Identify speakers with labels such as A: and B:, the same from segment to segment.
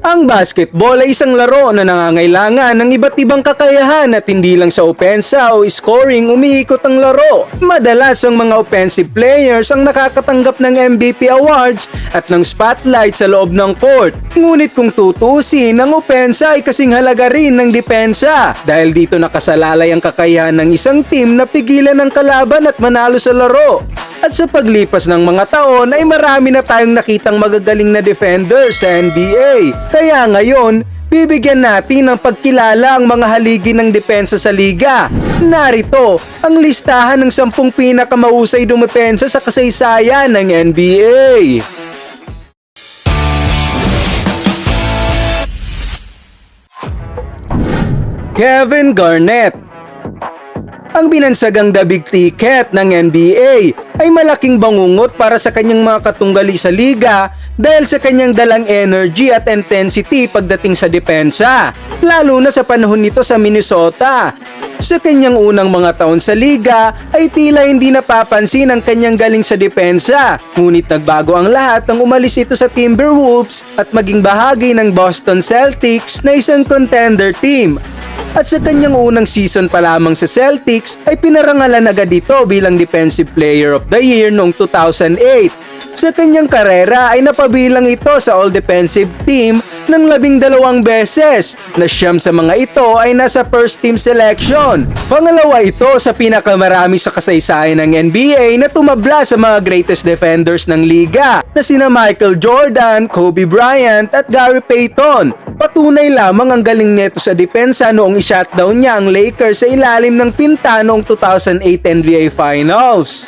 A: Ang basketball ay isang laro na nangangailangan ng iba't ibang kakayahan at hindi lang sa opensa o scoring umiikot ang laro. Madalas ang mga offensive players ang nakakatanggap ng MVP awards at ng spotlight sa loob ng court. Ngunit kung tutusin, ang opensa ay kasing halaga rin ng depensa dahil dito nakasalalay ang kakayahan ng isang team na pigilan ang kalaban at manalo sa laro. At sa paglipas ng mga taon ay marami na tayong nakitang magagaling na defenders sa NBA. Kaya ngayon, bibigyan natin ng pagkilala ang mga haligi ng depensa sa liga. Narito ang listahan ng sampung pinakamahusay dumepensa sa kasaysayan ng NBA. Kevin Garnett ang binansagang the big ticket ng NBA ay malaking bangungot para sa kanyang mga katunggali sa liga dahil sa kanyang dalang energy at intensity pagdating sa depensa, lalo na sa panahon nito sa Minnesota. Sa kanyang unang mga taon sa liga ay tila hindi napapansin ang kanyang galing sa depensa. Ngunit nagbago ang lahat nang umalis ito sa Timberwolves at maging bahagi ng Boston Celtics na isang contender team. At sa kanyang unang season pa lamang sa Celtics ay pinarangalan agad ito bilang Defensive Player of the Year noong 2008. Sa kanyang karera ay napabilang ito sa All-Defensive Team ng labing dalawang beses na siyam sa mga ito ay nasa first team selection. Pangalawa ito sa pinakamarami sa kasaysayan ng NBA na tumabla sa mga greatest defenders ng liga na sina Michael Jordan, Kobe Bryant at Gary Payton. Patunay lamang ang galing neto sa depensa noong i-shutdown niya ang Lakers sa ilalim ng pinta noong 2008 NBA Finals.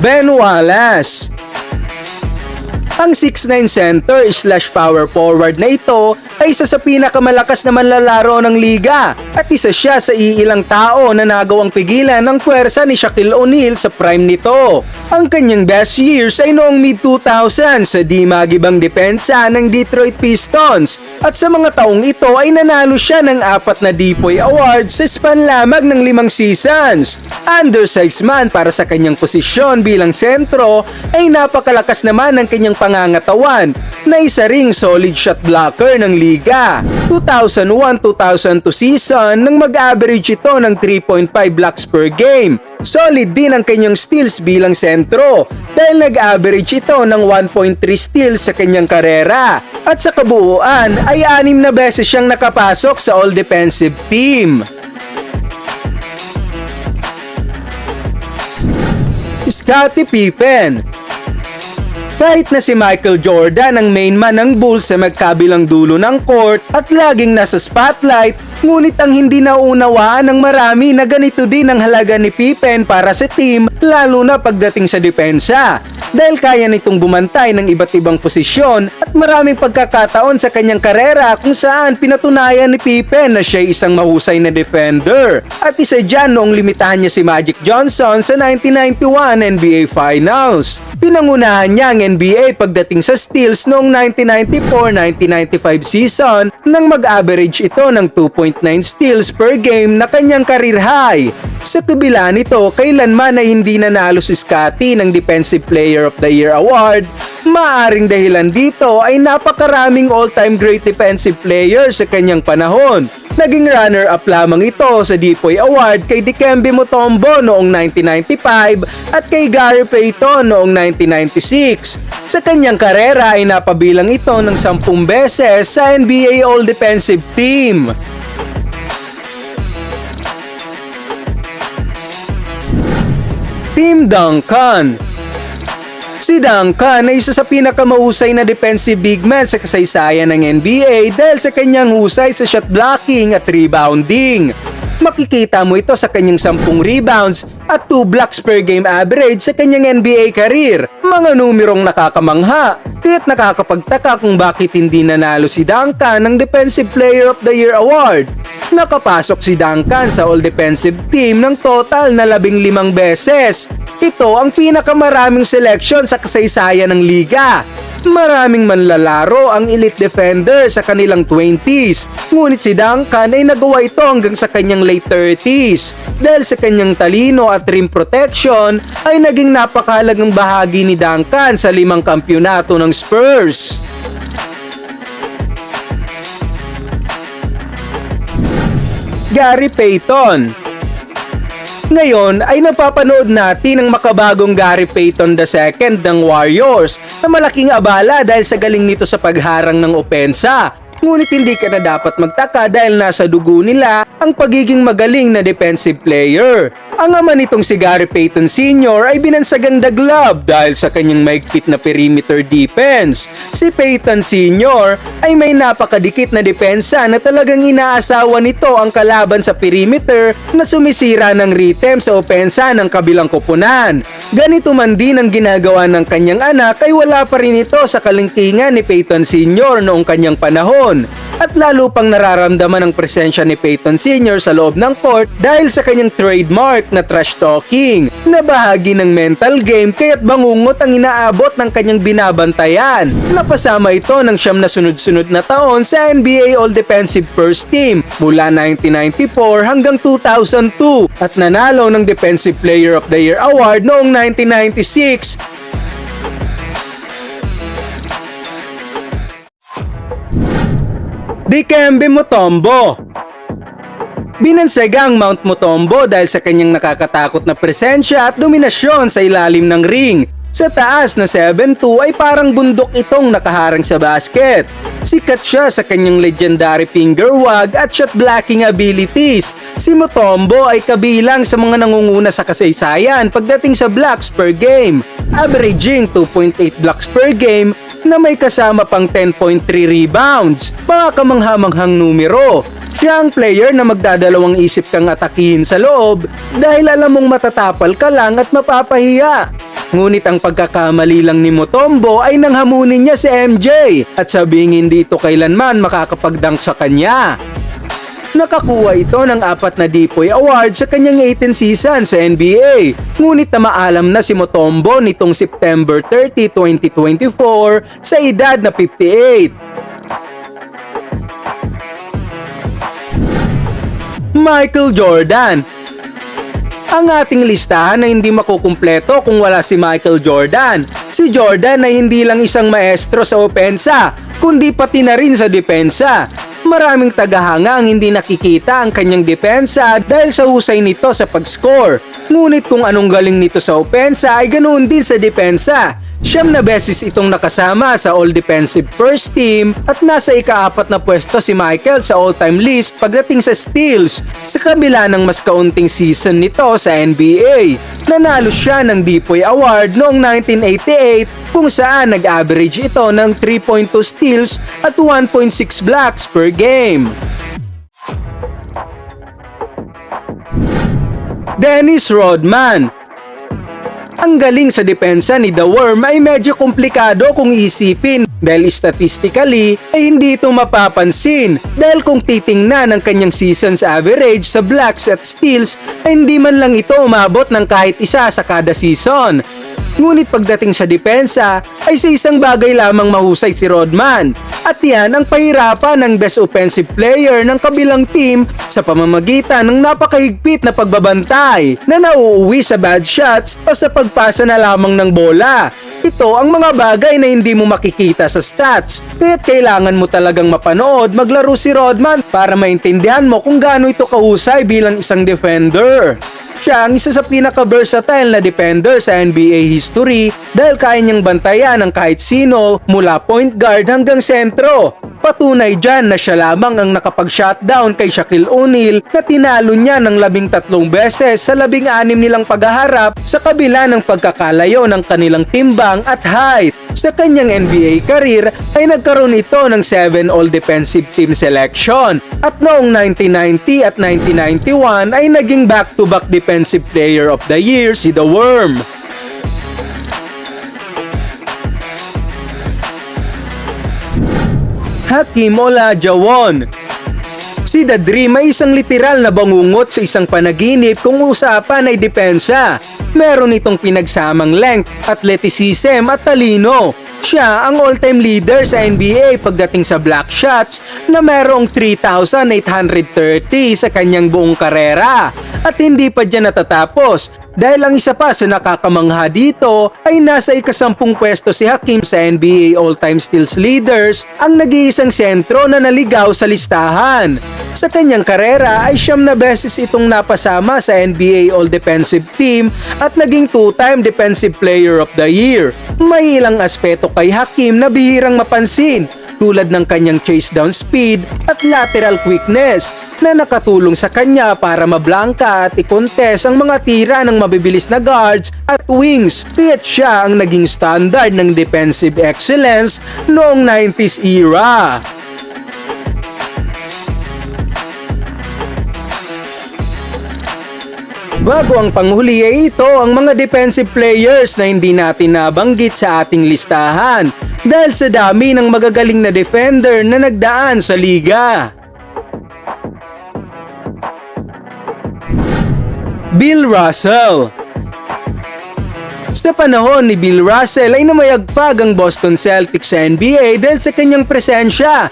A: Ben Wallace ang 6'9 center slash power forward na ito ay isa sa pinakamalakas na manlalaro ng liga at isa siya sa iilang tao na nagawang pigilan ng puwersa ni Shaquille O'Neal sa prime nito. Ang kanyang best years ay noong mid-2000 sa di magibang depensa ng Detroit Pistons at sa mga taong ito ay nanalo siya ng apat na Depoy Awards sa span lamang ng limang seasons. Undersized man para sa kanyang posisyon bilang sentro ay napakalakas naman ng kanyang pangangatawan na isa ring solid shot blocker ng liga. 2001-2002 season nang mag-average ito ng 3.5 blocks per game. Solid din ang kanyang steals bilang sentro dahil nag-average ito ng 1.3 steals sa kanyang karera. At sa kabuuan ay anim na beses siyang nakapasok sa all-defensive team. Scottie Pippen kahit na si Michael Jordan ang main man ng Bulls sa magkabilang dulo ng court at laging nasa spotlight, ngunit ang hindi naunawaan ng marami na ganito din ang halaga ni Pippen para sa team lalo na pagdating sa depensa. Dahil kaya nitong bumantay ng iba't ibang posisyon at maraming pagkakataon sa kanyang karera kung saan pinatunayan ni Pippen na siya isang mahusay na defender. At isa dyan noong limitahan niya si Magic Johnson sa 1991 NBA Finals. Pinangunahan niya ang NBA pagdating sa steals noong 1994-1995 season nang mag-average ito ng 2.9 steals per game na kanyang career high. Sa kabila nito, kailanman ay hindi nanalo si Scottie ng Defensive Player of the Year award, maaring dahilan dito ay napakaraming all-time great defensive players sa kanyang panahon. Naging runner-up lamang ito sa Depoy Award kay Dikembe Mutombo noong 1995 at kay Gary Payton noong 1996. Sa kanyang karera ay napabilang ito ng 10 beses sa NBA All-Defensive Team. Team Duncan Si Duncan ay isa sa pinakamahusay na defensive big man sa kasaysayan ng NBA dahil sa kanyang husay sa shot blocking at rebounding. Makikita mo ito sa kanyang 10 rebounds at 2 blocks per game average sa kanyang NBA career. Mga numerong nakakamangha, kaya't nakakapagtaka kung bakit hindi nanalo si Duncan ng Defensive Player of the Year award. Nakapasok si Duncan sa All-Defensive Team ng total na 15 beses. Ito ang pinakamaraming selection sa kasaysayan ng liga. Maraming manlalaro ang elite defender sa kanilang 20s, ngunit si Duncan ay nagawa ito hanggang sa kanyang late 30s. Dahil sa kanyang talino at rim protection ay naging napakahalagang bahagi ni Duncan sa limang kampyonato ng Spurs. Gary Payton ngayon ay napapanood natin ang makabagong Gary Payton II ng Warriors na malaking abala dahil sa galing nito sa pagharang ng opensa. Ngunit hindi ka na dapat magtaka dahil nasa dugo nila ang pagiging magaling na defensive player. Ang ama nitong si Gary Payton Sr. ay binansagang glove dahil sa kanyang maigpit na perimeter defense. Si Payton Sr. ay may napakadikit na depensa na talagang inaasawa nito ang kalaban sa perimeter na sumisira ng rhythm sa opensa ng kabilang koponan. Ganito man din ang ginagawa ng kanyang anak ay wala pa rin ito sa kalingkingan ni Payton Sr. noong kanyang panahon at lalo pang nararamdaman ang presensya ni Peyton Sr. sa loob ng court dahil sa kanyang trademark na trash talking na bahagi ng mental game kaya't bangungot ang inaabot ng kanyang binabantayan. Napasama ito ng siyam na sunod-sunod na taon sa NBA All-Defensive First Team mula 1994 hanggang 2002 at nanalo ng Defensive Player of the Year Award noong 1996 Dikembe Mutombo Binansaga ang Mount Mutombo dahil sa kanyang nakakatakot na presensya at dominasyon sa ilalim ng ring. Sa taas na 7'2 ay parang bundok itong nakaharang sa basket. Sikat siya sa kanyang legendary finger wag at shot blocking abilities. Si Mutombo ay kabilang sa mga nangunguna sa kasaysayan pagdating sa blocks per game, averaging 2.8 blocks per game na may kasama pang 10.3 rebounds, mga kamanghamanghang numero. Siya ang player na magdadalawang isip kang atakihin sa loob dahil alam mong matatapal ka lang at mapapahiya. Ngunit ang pagkakamali lang ni Motombo ay nanghamunin niya si MJ at sabing hindi ito kailanman makakapagdang sa kanya. Nakakuha ito ng apat na Dipoy Award sa kanyang 18 season sa NBA. Ngunit na maalam na si Motombo nitong September 30, 2024 sa edad na 58. Michael Jordan ang ating listahan ay hindi makukumpleto kung wala si Michael Jordan. Si Jordan ay hindi lang isang maestro sa opensa, kundi pati na rin sa depensa. Maraming tagahanga ang hindi nakikita ang kanyang depensa dahil sa husay nito sa pag-score. Ngunit kung anong galing nito sa opensa ay ganoon din sa depensa. Siyam na beses itong nakasama sa All-Defensive First Team at nasa ikaapat na pwesto si Michael sa all-time list pagdating sa steals sa kabila ng mas kaunting season nito sa NBA. Nanalo siya ng Dipoy Award noong 1988 kung saan nag-average ito ng 3.2 steals at 1.6 blocks per game. Dennis Rodman ang galing sa depensa ni The Worm ay medyo komplikado kung isipin dahil statistically ay hindi ito mapapansin dahil kung titingnan ang kanyang seasons average sa blocks at steals ay hindi man lang ito umabot ng kahit isa sa kada season. Ngunit pagdating sa depensa ay sa isang bagay lamang mahusay si Rodman at yan ang pahirapan ng best offensive player ng kabilang team sa pamamagitan ng napakahigpit na pagbabantay na nauuwi sa bad shots o sa pagpasa na lamang ng bola. Ito ang mga bagay na hindi mo makikita sa stats kaya't kailangan mo talagang mapanood maglaro si Rodman para maintindihan mo kung gaano ito kahusay bilang isang defender. Siya ang isa sa pinaka-versatile na defender sa NBA history dahil kaya niyang bantayan ng kahit sino mula point guard hanggang sentro. Patunay dyan na siya lamang ang nakapag-shutdown kay Shaquille O'Neal na tinalo niya ng labing tatlong beses sa labing anim nilang paghaharap sa kabila ng pagkakalayo ng kanilang timbang at height. Sa kanyang NBA career ay nagkaroon ito ng 7 All-Defensive Team selection at noong 1990 at 1991 ay naging back-to-back Defensive Player of the Year si The Worm. Hakim Olajuwon Si The Dream ay isang literal na bangungot sa isang panaginip kung usapan ay depensa. Meron itong pinagsamang length, athleticism at talino. Siya ang all-time leader sa NBA pagdating sa block shots na merong 3,830 sa kanyang buong karera. At hindi pa dyan natatapos dahil ang isa pa sa nakakamangha dito ay nasa ikasampung pwesto si Hakim sa NBA all-time steals leaders ang nag-iisang sentro na naligaw sa listahan. Sa kanyang karera ay siyam na beses itong napasama sa NBA All-Defensive Team at naging two-time Defensive Player of the Year. May ilang aspeto kay Hakim na bihirang mapansin tulad ng kanyang chase down speed at lateral quickness na nakatulong sa kanya para mablangka at i-contest ang mga tira ng mabibilis na guards at wings kaya't siya ang naging standard ng defensive excellence noong 90s era. Bago ang panghuli ay ito ang mga defensive players na hindi natin nabanggit sa ating listahan dahil sa dami ng magagaling na defender na nagdaan sa liga. Bill Russell Sa panahon ni Bill Russell ay namayagpag ang Boston Celtics sa NBA dahil sa kanyang presensya.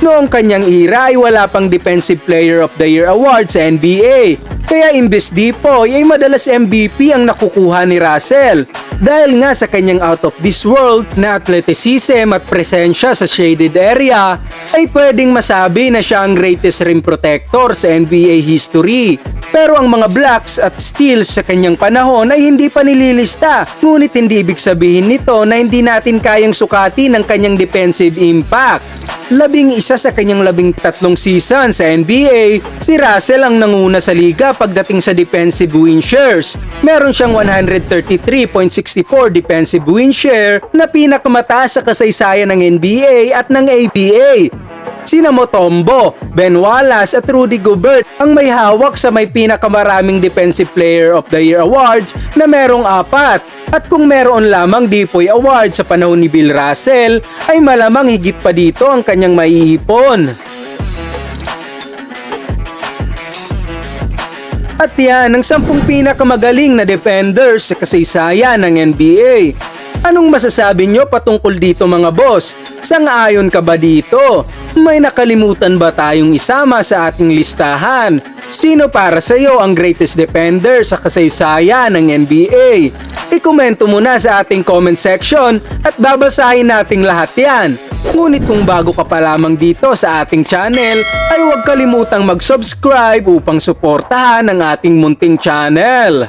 A: Noong kanyang era ay wala pang Defensive Player of the Year award sa NBA. Kaya imbes di po ay madalas MVP ang nakukuha ni Russell. Dahil nga sa kanyang out of this world na athleticism at presensya sa shaded area, ay pwedeng masabi na siya ang greatest rim protector sa NBA history. Pero ang mga blocks at steals sa kanyang panahon ay hindi pa nililista. Ngunit hindi ibig sabihin nito na hindi natin kayang sukati ng kanyang defensive impact. Labing isa sa kanyang labing tatlong season sa NBA, si Russell ang nanguna sa liga pagdating sa defensive win shares. Meron siyang 133.64 defensive win share na pinakamataas sa kasaysayan ng NBA at ng ABA. Sina Motombo, Ben Wallace at Rudy Gobert ang may hawak sa may pinakamaraming Defensive Player of the Year awards na merong apat. At kung meron lamang Dipoy Award sa panahon ni Bill Russell, ay malamang higit pa dito ang kanyang maiipon. At yan ang sampung pinakamagaling na defenders sa kasaysayan ng NBA. Anong masasabi nyo patungkol dito mga boss? Sang-ayon ka ba dito? May nakalimutan ba tayong isama sa ating listahan? Sino para sa iyo ang greatest defender sa kasaysayan ng NBA? I-komento mo na sa ating comment section at babasahin nating lahat yan. Ngunit kung bago ka pa lamang dito sa ating channel, ay huwag kalimutang mag-subscribe upang suportahan ang ating munting channel.